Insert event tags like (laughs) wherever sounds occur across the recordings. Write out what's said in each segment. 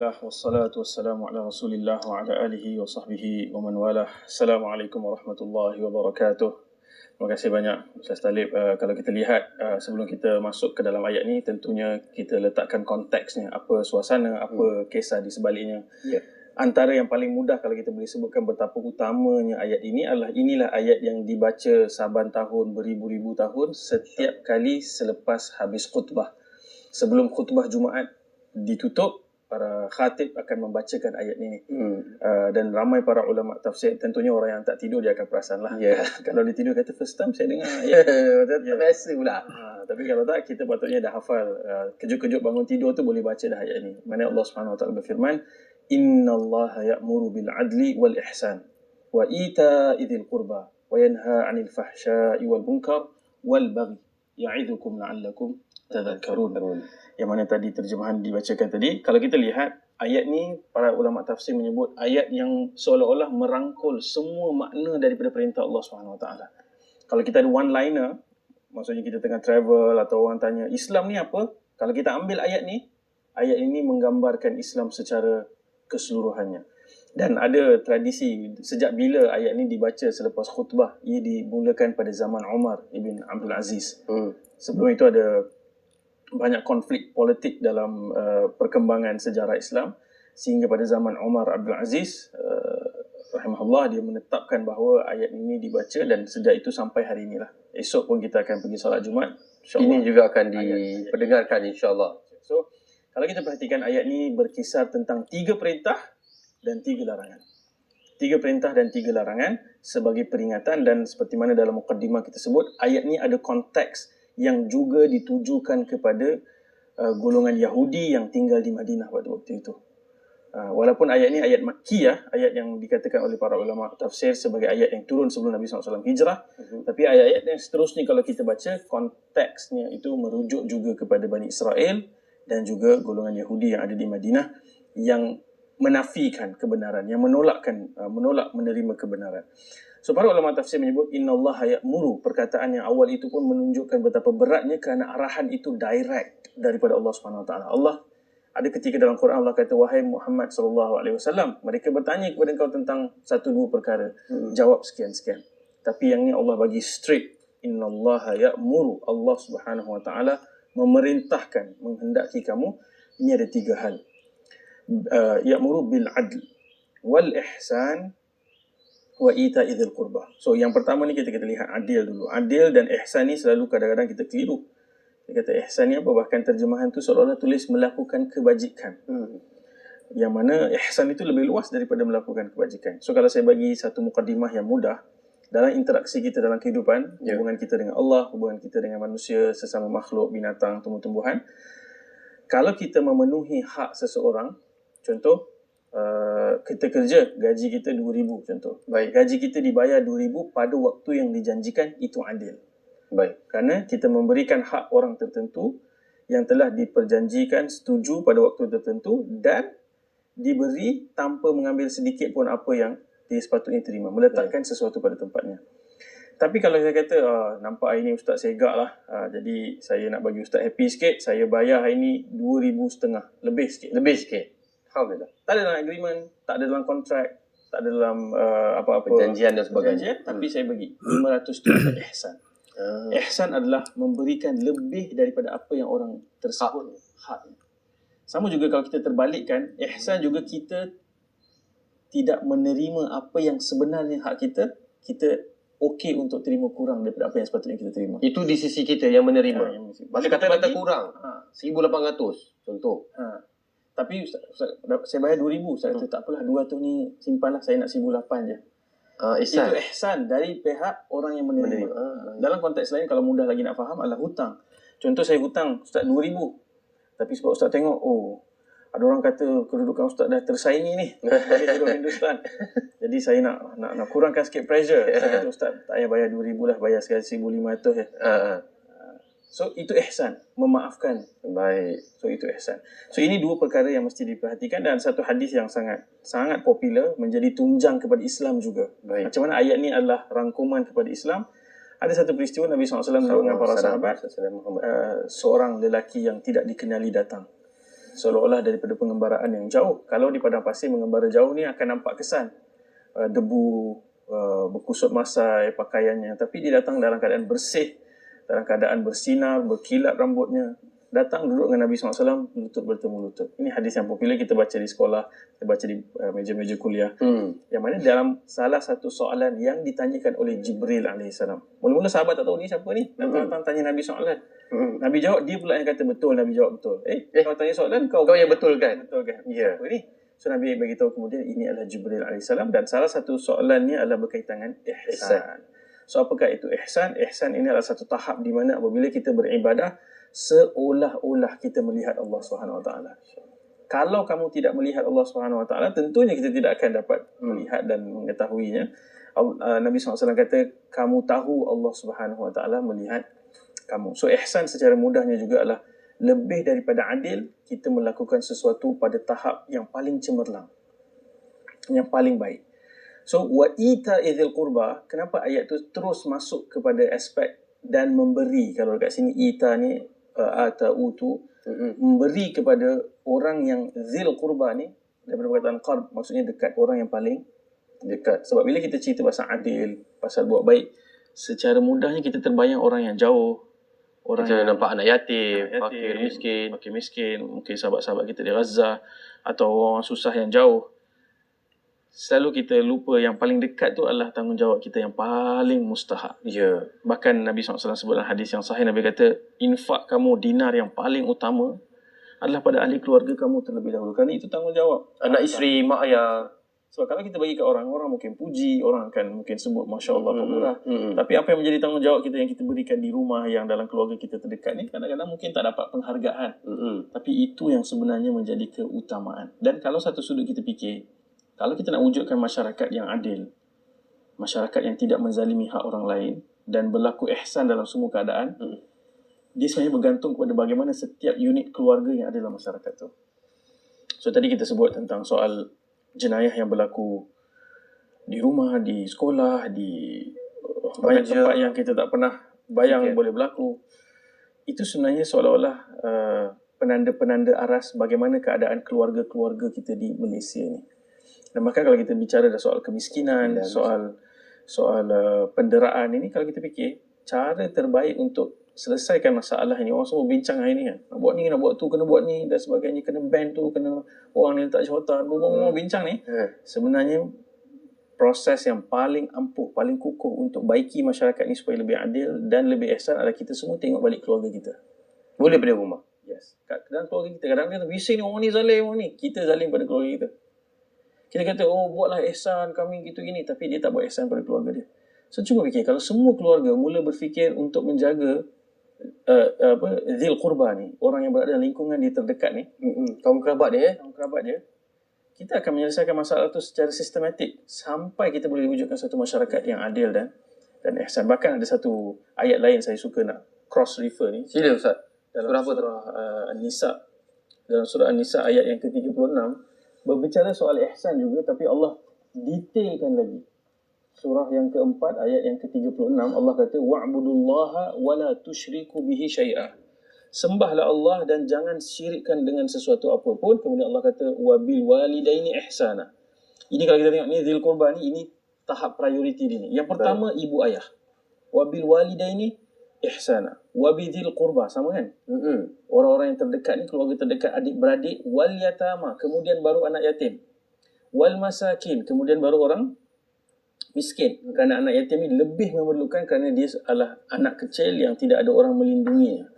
Alhamdulillah wassalatu wassalamu ala Rasulillah wa ala alihi wa sahbihi wa man walah. Assalamualaikum warahmatullahi wabarakatuh. Terima kasih banyak Ustaz Talib. Uh, kalau kita lihat uh, sebelum kita masuk ke dalam ayat ni tentunya kita letakkan konteksnya, apa suasana, apa hmm. kisah di sebaliknya. Yeah. Antara yang paling mudah kalau kita boleh sebutkan betapa utamanya ayat ini adalah inilah ayat yang dibaca saban tahun beribu-ribu tahun setiap kali selepas habis khutbah. Sebelum khutbah Jumaat ditutup, para khatib akan membacakan ayat ini. Hmm. uh, dan ramai para ulama tafsir tentunya orang yang tak tidur dia akan perasan lah. Ya. (laughs) kalau dia tidur kata first time saya dengar (laughs) ayat. Tak biasa pula. Ha, tapi kalau tak kita patutnya dah hafal. Uh, kejut-kejut bangun tidur tu boleh baca dah ayat ini. Mana Allah Subhanahu Wa Taala berfirman innallaha ya'muru bil adli wal ihsan wa ita'i dzil qurba wa yanha 'anil fahsya'i wal munkar wal baghi ya'idzukum la'allakum tadhakkarun yang mana tadi terjemahan dibacakan tadi kalau kita lihat ayat ni para ulama tafsir menyebut ayat yang seolah-olah merangkul semua makna daripada perintah Allah Subhanahu Wa Taala. Kalau kita ada one liner maksudnya kita tengah travel atau orang tanya Islam ni apa? Kalau kita ambil ayat ni ayat ini menggambarkan Islam secara keseluruhannya dan ada tradisi sejak bila ayat ni dibaca selepas khutbah ia dimulakan pada zaman Umar ibn Abdul Aziz. Hmm. sebelum itu ada banyak konflik politik dalam uh, perkembangan sejarah Islam. Sehingga pada zaman Umar Abdul Aziz uh, rahimahullah dia menetapkan bahawa ayat ini dibaca dan sejak itu sampai hari inilah. Esok pun kita akan pergi solat Jumaat insyaallah. Ini juga akan diperdengarkan insyaAllah. So, kalau kita perhatikan ayat ni berkisar tentang tiga perintah dan tiga larangan. Tiga perintah dan tiga larangan sebagai peringatan dan seperti mana dalam mukaddimah kita sebut, ayat ni ada konteks yang juga ditujukan kepada uh, golongan Yahudi yang tinggal di Madinah pada waktu itu. Uh, walaupun ayat ni ayat Makkiyah, ayat yang dikatakan oleh para ulama tafsir sebagai ayat yang turun sebelum Nabi SAW hijrah, Mhm. tapi ayat-ayat yang seterusnya kalau kita baca konteksnya itu merujuk juga kepada Bani Israel dan juga golongan Yahudi yang ada di Madinah yang menafikan kebenaran, yang menolakkan uh, menolak menerima kebenaran. So para ulama tafsir menyebut innallaha ya'muru perkataan yang awal itu pun menunjukkan betapa beratnya kerana arahan itu direct daripada Allah Subhanahu Wa Taala. Allah ada ketika dalam Quran Allah kata wahai Muhammad sallallahu alaihi wasallam mereka bertanya kepada engkau tentang satu dua perkara Hmm. jawab sekian sekian tapi yang ni Allah bagi straight innallaha ya'muru Allah Subhanahu wa taala memerintahkan menghendaki kamu ini ada tiga hal ya'muru bil adl wal ihsan wa ita'i dzil qurbah so yang pertama ni kita kita lihat adil dulu adil dan ihsan ni selalu kadang-kadang kita keliru dia kata ihsan ni apa bahkan terjemahan tu seolah-olah tulis melakukan kebajikan Hmm. yang mana ihsan itu lebih luas daripada melakukan kebajikan. So kalau saya bagi satu mukadimah yang mudah dalam interaksi kita dalam kehidupan, Ya. hubungan kita dengan Allah, hubungan kita dengan manusia, sesama makhluk, binatang, tumbuh-tumbuhan, kalau kita memenuhi hak seseorang, contoh uh, kita kerja, gaji kita 2000 contoh. Baik. Gaji kita dibayar 2000 pada waktu yang dijanjikan itu adil. Baik. Kerana kita memberikan hak orang tertentu yang telah diperjanjikan setuju pada waktu tertentu dan diberi tanpa mengambil sedikit pun apa yang dia sepatutnya terima. Meletakkan sesuatu pada tempatnya. Tapi kalau saya kata, ah, nampak hari ni Ustaz segak lah. Ah, jadi saya nak bagi Ustaz happy sikit. Saya bayar hari ni RM2,500. Lebih sikit. Lebih sikit. Alhamdulillah. Tak ada dalam agreement. Tak ada dalam kontrak. Tak ada dalam uh, apa-apa. Perjanjian dan sebagainya. Perjanjian. Tapi saya bagi RM500 tu (coughs) ihsan. Ah. Ihsan adalah memberikan lebih daripada apa yang orang tersebut hak. Sama juga kalau kita terbalikkan, ihsan juga kita tidak menerima apa yang sebenarnya hak kita, kita okey untuk terima kurang daripada apa yang sepatutnya kita terima. Itu di sisi kita yang menerima. Ha, yang Masa kata-kata kurang. Ha, 1,800 contoh. ha. Tapi Ustaz, Ustaz, saya bayar 2000 Saya kata tak apalah 200 ni simpanlah saya nak 1800 je. Ah, Itu ihsan. ihsan dari pihak orang yang menerima. Menerima. Ah, Dalam konteks lain kalau mudah lagi nak faham adalah hutang. Contoh saya hutang Ustaz 2000. Tapi sebab Ustaz tengok oh ada orang kata kedudukan Ustaz dah tersaingi ni (laughs) bagi seluruh Hindustan. Jadi saya nak nak nak kurangkan sikit pressure. Saya kata Ustaz tak payah bayar 2000 lah, bayar sekali 1500 je. Ah, ah. So itu ihsan, memaafkan. Baik. So itu ihsan. So ini dua perkara yang mesti diperhatikan dan satu hadis yang sangat sangat popular menjadi tunjang kepada Islam juga. Baik. Macam mana ayat ni adalah rangkuman kepada Islam. Ada satu peristiwa Nabi SAW duduk dengan para sahabat. Salam. Uh, seorang lelaki yang tidak dikenali datang. seolah-olah daripada pengembaraan yang jauh. Kalau di padang pasir mengembara jauh ni akan nampak kesan uh, debu, uh, berkusut masai pakaiannya. Tapi dia datang dalam keadaan bersih, dalam keadaan bersinar, berkilat rambutnya. Datang duduk dengan Nabi SAW, lutut bertemu lutut. Ini hadis yang popular kita baca di sekolah, kita baca di uh, meja-meja kuliah. Hmm. Yang mana dalam salah satu soalan yang ditanyakan oleh Jibril AS. Mula-mula sahabat tak tahu ni siapa ni. Datang-datang tanya Nabi SAW. Hmm. Nabi jawab, dia pula yang kata betul. Nabi jawab betul. Eh, Eh, kau tanya soalan, kau, Kau yang betul kan? betul kan? Ya. Apa ni? So Nabi bagi tahu kemudian ini adalah Jibril AS dan salah satu soalannya adalah berkaitan dengan ihsan. So apakah itu ihsan? Ihsan ini adalah satu tahap di mana apabila kita beribadah seolah-olah kita melihat Allah Subhanahu Wa Taala. Kalau kamu tidak melihat Allah Subhanahu Wa Taala, tentunya kita tidak akan dapat melihat dan mengetahuinya. Uh, Nabi SAW kata, kamu tahu Allah Subhanahu Wa Taala melihat kamu. So ihsan secara mudahnya juga adalah lebih daripada adil, kita melakukan sesuatu pada tahap yang paling cemerlang. Yang paling baik. So wa ita idzil qurba, kenapa ayat tu terus masuk kepada aspek dan memberi. Kalau dekat sini ita ni uh, ata utu Hmm. memberi kepada orang yang zil qurba ni daripada perkataan qarb maksudnya dekat orang yang paling dekat. Sebab bila kita cerita pasal adil, pasal buat baik, secara mudahnya kita terbayang orang yang jauh, orang Kita yang nampak anak yatim, yatim, fakir, miskin. fakir miskin, mungkin sahabat-sahabat kita di Gaza atau orang susah yang jauh. Selalu kita lupa yang paling dekat tu adalah tanggungjawab kita yang paling mustahak. Ya. Bahkan Nabi SAW sebut dalam hadis yang sahih, Nabi kata, infak kamu dinar yang paling utama adalah pada ahli keluarga kamu terlebih dahulu. Kerana itu tanggungjawab. Anak isteri, mak ayah. Sebab kalau kita bagi ke orang, orang mungkin puji, orang akan mungkin sebut Masya Allah pemurah. Hmm. Tapi apa yang menjadi tanggungjawab kita yang kita berikan di rumah yang dalam keluarga kita terdekat ni, kadang-kadang mungkin tak dapat penghargaan. Hmm. Tapi itu yang sebenarnya menjadi keutamaan. Dan kalau satu sudut kita fikir, kalau kita nak wujudkan masyarakat yang adil, masyarakat yang tidak menzalimi hak orang lain dan berlaku ihsan dalam semua keadaan, Hmm. dia sebenarnya bergantung kepada bagaimana setiap unit keluarga yang ada dalam masyarakat tu. So tadi kita sebut tentang soal jenayah yang berlaku di rumah, di sekolah, di uh, banyak Bekerja. tempat yang kita tak pernah bayang Fikir. boleh berlaku. Itu sebenarnya seolah-olah uh, penanda-penanda aras bagaimana keadaan keluarga-keluarga kita di Malaysia ni. Dan bahkan kalau kita bicara dah soal kemiskinan, Dan soal soal uh, penderaan ini kalau kita fikir cara terbaik untuk selesaikan masalah ini orang semua bincang hari ni kan nak buat ni nak buat tu kena buat ni dan sebagainya kena ban tu kena orang ni letak syuratan berbual bincang ni Hmm. sebenarnya proses yang paling ampuh paling kukuh untuk baiki masyarakat ni supaya lebih adil dan lebih ihsan adalah kita semua tengok balik keluarga kita Boleh pada rumah. Yes. Dalam keluarga kita kadang-kadang kita bising ni orang ni zalim orang ni. Kita zalim pada keluarga kita. Kita kata oh buatlah ihsan kami gitu gini tapi dia tak buat ihsan pada keluarga dia. So cuba fikir kalau semua keluarga mula berfikir untuk menjaga uh, apa zil qurba ni, orang yang berada dalam lingkungan dia terdekat ni. Kaum kerabat dia eh. orang kerabat dia, kita akan menyelesaikan masalah tu secara sistematik sampai kita boleh wujudkan satu masyarakat yang adil dan dan ihsan. Bahkan ada satu ayat lain saya suka nak cross refer ni Sila Ustaz. dalam Surah apa surah uh, An-Nisa dalam surah An-Nisa ayat yang ke-36 berbicara soal ihsan juga tapi Allah detailkan lagi. Surah yang keempat ayat yang ke-36 Allah kata wa'budullaha wa la tusyriku bihi syai'a. Sembahlah Allah dan jangan syirikkan dengan sesuatu apapun kemudian Allah kata wa bil walidaini ihsana. Ini kalau kita tengok ni zil qurba ni ini tahap priority dia ni. Yang pertama ibu ayah. Wa bil walidaini ihsana wa bidzil qurba sama kan? Hmm. orang-orang yang terdekat ni keluarga terdekat adik-beradik wal yatama kemudian baru anak yatim. Wal masakin kemudian baru orang miskin. Kerana anak yatim ni lebih memerlukan kerana dia adalah anak kecil yang tidak ada orang melindunginya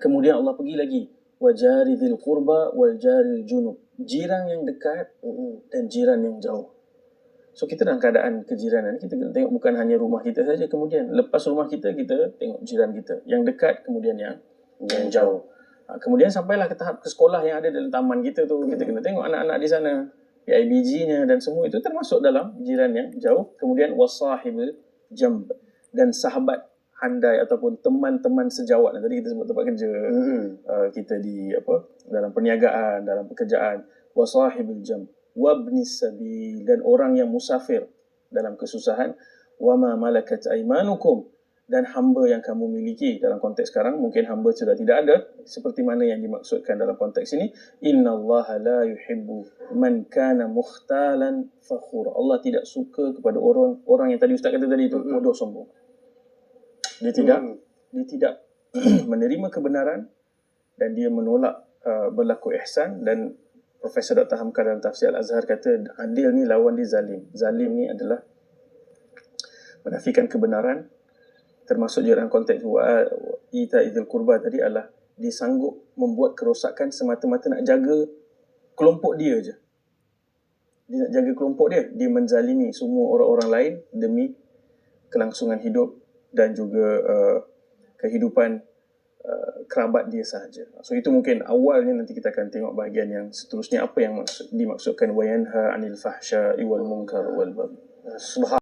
kemudian Allah pergi lagi. Wajari dzil qurba wal jaril junub. Jiran yang dekat dan jiran yang jauh So kita dalam keadaan kejiranan kita kena tengok bukan hanya rumah kita saja kemudian lepas rumah kita kita tengok jiran kita. Yang dekat kemudian yang yang jauh. Ha, kemudian sampailah ke tahap ke sekolah yang ada dalam taman kita tu. Kita kena tengok anak-anak di sana PIBG-nya dan semua itu termasuk dalam jiran yang jauh. Kemudian wasahibul jamb dan sahabat handai ataupun teman-teman sejawat. Tadi kita sebut tempat kerja Hmm. uh, kita di apa dalam perniagaan dalam pekerjaan. Wasahibul jam wabni sabil dan orang yang musafir dalam kesusahan wama malakat aimanukum dan hamba yang kamu miliki. Dalam konteks sekarang mungkin hamba sudah tidak ada seperti mana yang dimaksudkan dalam konteks ini innallaha la yuhibbu man kana mukhtalan fakhura. Allah tidak suka kepada orang orang yang tadi ustaz kata tadi itu bodoh sombong. Dia tidak Hmm. dia tidak (clears throat) menerima kebenaran dan dia menolak uh, berlaku ihsan dan Profesor Dr. Hamka dalam tafsir Al-Azhar kata adil ni lawan dia zalim. Zalim ni adalah menafikan kebenaran termasuk juga dalam konteks ita idzil qurba tadi adalah dia sanggup membuat kerosakan semata-mata nak jaga kelompok dia je. Dia nak jaga kelompok dia. Dia menzalimi semua orang-orang lain demi kelangsungan hidup dan juga uh, kehidupan uh, kerabat dia sahaja. So itu mungkin awalnya nanti kita akan tengok bahagian yang seterusnya apa yang maksud, dimaksudkan wayanha anil fahsya'i wal munkar wal baghi. Subhan